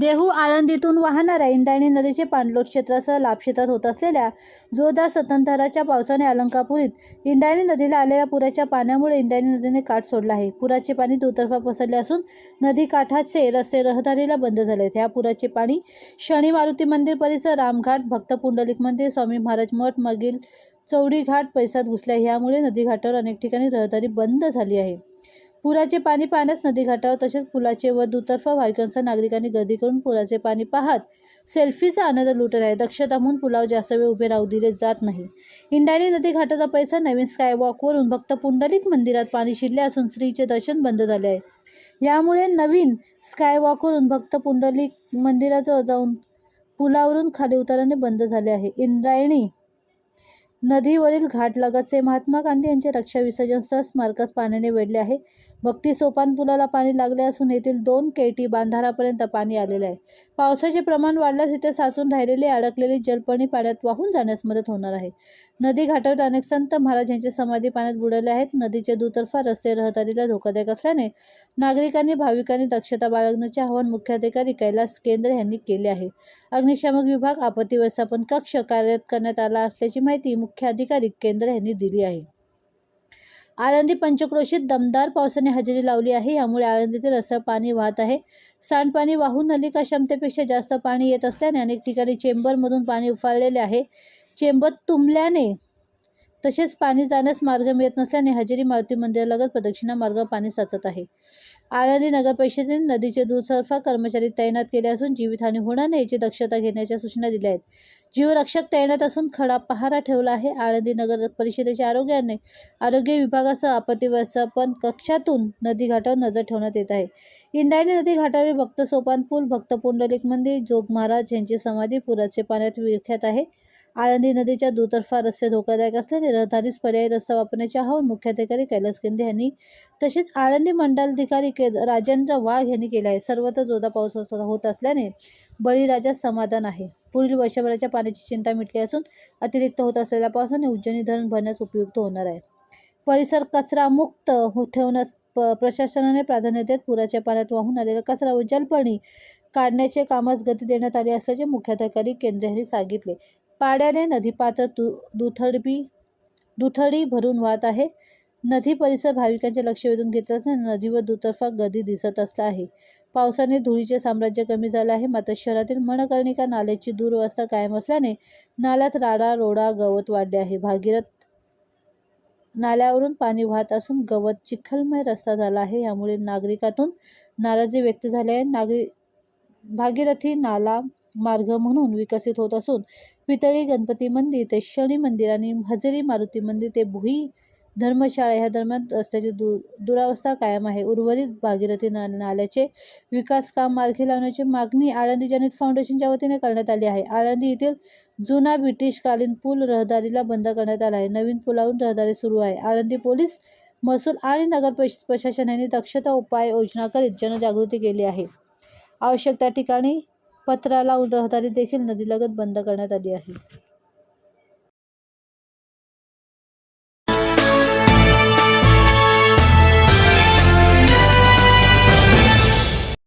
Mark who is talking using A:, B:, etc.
A: देहू आळंदीतून वाहणाऱ्या इंद्रायणी नदीचे पाणलोट क्षेत्रासह लाभक्षेत्रात होत असलेल्या जोरदार सतंतराच्या पावसाने अलंकापुरीत इंद्रायणी नदीला आलेल्या पुराच्या पाण्यामुळे इंद्रायणी नदीने काठ सोडला आहे. पुराचे पाणी दुतर्फा पसरले असून नदी काठाचे रस्ते रहदारीला बंद झाले आहेत. ह्या पुराचे पाणी शनी मारुती मंदिर परिसर रामघाट भक्त पुंडलिक मंदिर स्वामी महाराज मठ मागील चौडी घाट पैसात घुसले ह्यामुळे यामुळे नदीघाटावर अनेक ठिकाणी रहदारी बंद झाली आहे. पुराचे पाणी पाहण्यास नदीघाटावर तसेच पुलाचे व दुतर्फा भाविकांसह नागरिकांनी गर्दी करून पुराचे पाणी पाहत सेल्फीचा आनंद लुटत आहे. दक्षता म्हणून पुलावर जास्त वेळ उभे राहू दिले जात नाही. इंद्रायणी नदी घाटाचा पैसा नवीन स्कायवॉकवरून भक्त पुंडलिक मंदिरात पाणी शिरले असून श्रीचे दर्शन बंद झाले आहे. यामुळे नवीन स्कायवॉकवरून भक्त पुंडलिक मंदिराजवळ जाऊन पुलावरून खाली उतरणे बंद झाले आहे. इंद्रायणी नदीवरील घाटलगतचे महात्मा गांधी यांचे रक्षा विसर्जन स्थळ स्मारकास पाण्याने वेढले आहे. भक्ती सोपान पुलाला पाणी लागले असून येथील दोन केटी बांधारापर्यंत पाणी आलेले आहे. पावसाचे प्रमाण वाढल्यास इथे साचून राहिलेली अडकलेली जलपणी पाण्यात वाहून जाण्यास मदत होणार आहे. नदी घाटावर अनेक संत महाराज यांचे समाधी पाण्यात बुडाले आहेत. नदीच्या दुतर्फा रस्ते रहदारीला धोकादायक असल्याने नागरिकांनी भाविकांनी दक्षता बाळगण्याचे आवाहन मुख्याधिकारी कैलास केंद्र यांनी केले आहे. अग्निशामक विभाग आपत्ती व्यवस्थापन कक्ष कार्यरत करण्यात आला असल्याची माहिती मुख्य अधिकारी केंद्र यांनी दिली आहे. आळंदी पंचक्रोशीत दमदार पावसाने हजेरी लावली आहे. यामुळे आळंदीतील असं पाणी वाहत आहे. सांडपाणी वाहून नलिका क्षमतेपेक्षा जास्त पाणी येत असल्याने अनेक ठिकाणी चेंबरमधून पाणी उफाळलेले आहे. चेंबर तुंबल्याने तसेच पाणी जाण्यास मार्ग मिळत नसल्याने हजेरी मारुती मंदिरालगत प्रदक्षिणा मार्ग पाणी साचत आहे. आळंदी नगर परिषदेने नदीचे दुतर्फा कर्मचारी तैनात केले असून जीवितहानी होणार नाही याची दक्षता घेण्याच्या सूचना दिल्या आहेत. जीवरक्षक तैनात असून खडा पहारा ठेवला आहे. आळंदी नगर परिषदेच्या आरोग्याने आरोग्य विभागासह आपत्ती व्यवस्थापन कक्षातून नदीघाटावर नजर ठेवण्यात येत आहे. इंद्रायणी नदी घाटावरील भक्त सोपान पूल भक्त पुंडलिक मंदिर जोग महाराज यांची समाधी पुराचे पाण्यात विख्यात आहे. आळंदी नदीच्या दुतर्फा रस्ते धोकादायक असल्याने रहदारीस पर्यायी रस्ता वापरण्याचे आवाहन मुख्याधिकारी कैलास केंद्रे यांनी तसेच आळंदी मंडलाधिकारी के राजेंद्र वाघ यांनी केले आहे. सर्वत्र जोरदार पाऊस होत- होत असल्याने बळीराजा समाधान आहे. पुढील वर्षभराच्या पाण्याची चिंता मिटली असून अतिरिक्त होत असलेल्या पावसाने उज्जैनी धरण भरण्यास उपयुक्त होणार आहे. परिसर कचरामुक्त हो-, ठेवण्यास प प्रशासनाने प्राधान्य देत पुराच्या पाण्यात वाहून आलेला कचरा व जलपाणी काढण्याचे कामास गती देण्यात आली असल्याचे मुख्याधिकारी केंद्र यांनी सांगितले. पाड्याने नदीपात्र दु दुथडबी दुथडी भरून वाहत आहे. नदी परिसर भाविकांचे लक्ष वेधून घेत असताना नदीवर दुतर्फा गदी दिसत असला आहे. पावसाने धुळीचे साम्राज्य कमी झाले आहे. मात्र शहरातील मनकर्णिका नाल्याची दुरवस्था कायम असल्याने नाल्यात राडा रोडा गवत वाढले आहे. भागीरथ नाल्यावरून पाणी वाहत असून गवत चिखलमय रस्ता झाला आहे. यामुळे नागरिकातून नाराजी व्यक्त झाली आहे. नागरी भागीरथी नाला मार्ग म्हणून विकसित होत असून पितळी गणपती मंदिर ते शनी मंदिर आणि हजेरी मारुती मंदिर ते भुई धर्मशाळा ह्या दरम्यान रस्त्याची दु दुरावस्था कायम आहे. उर्वरित भागीरथी ना नाल्याचे विकास काम मार्गी लावण्याची मागणी आळंदी जनित फाउंडेशनच्या वतीने करण्यात आली आहे. आळंदी येथील जुना ब्रिटिशकालीन पूल रहदारीला बंद करण्यात आला आहे. नवीन पुलावरून रहदारी सुरू आहे. आळंदी पोलीस महसूल आणि नगर प्रशासनाने प्रशासन यांनी दक्षता उपाय योजना करीत जनजागृती केली आहे. आवश्यक त्या ठिकाणी पत्रा लावून रहदारी देखील नदीलगत बंद करण्यात आली आहे.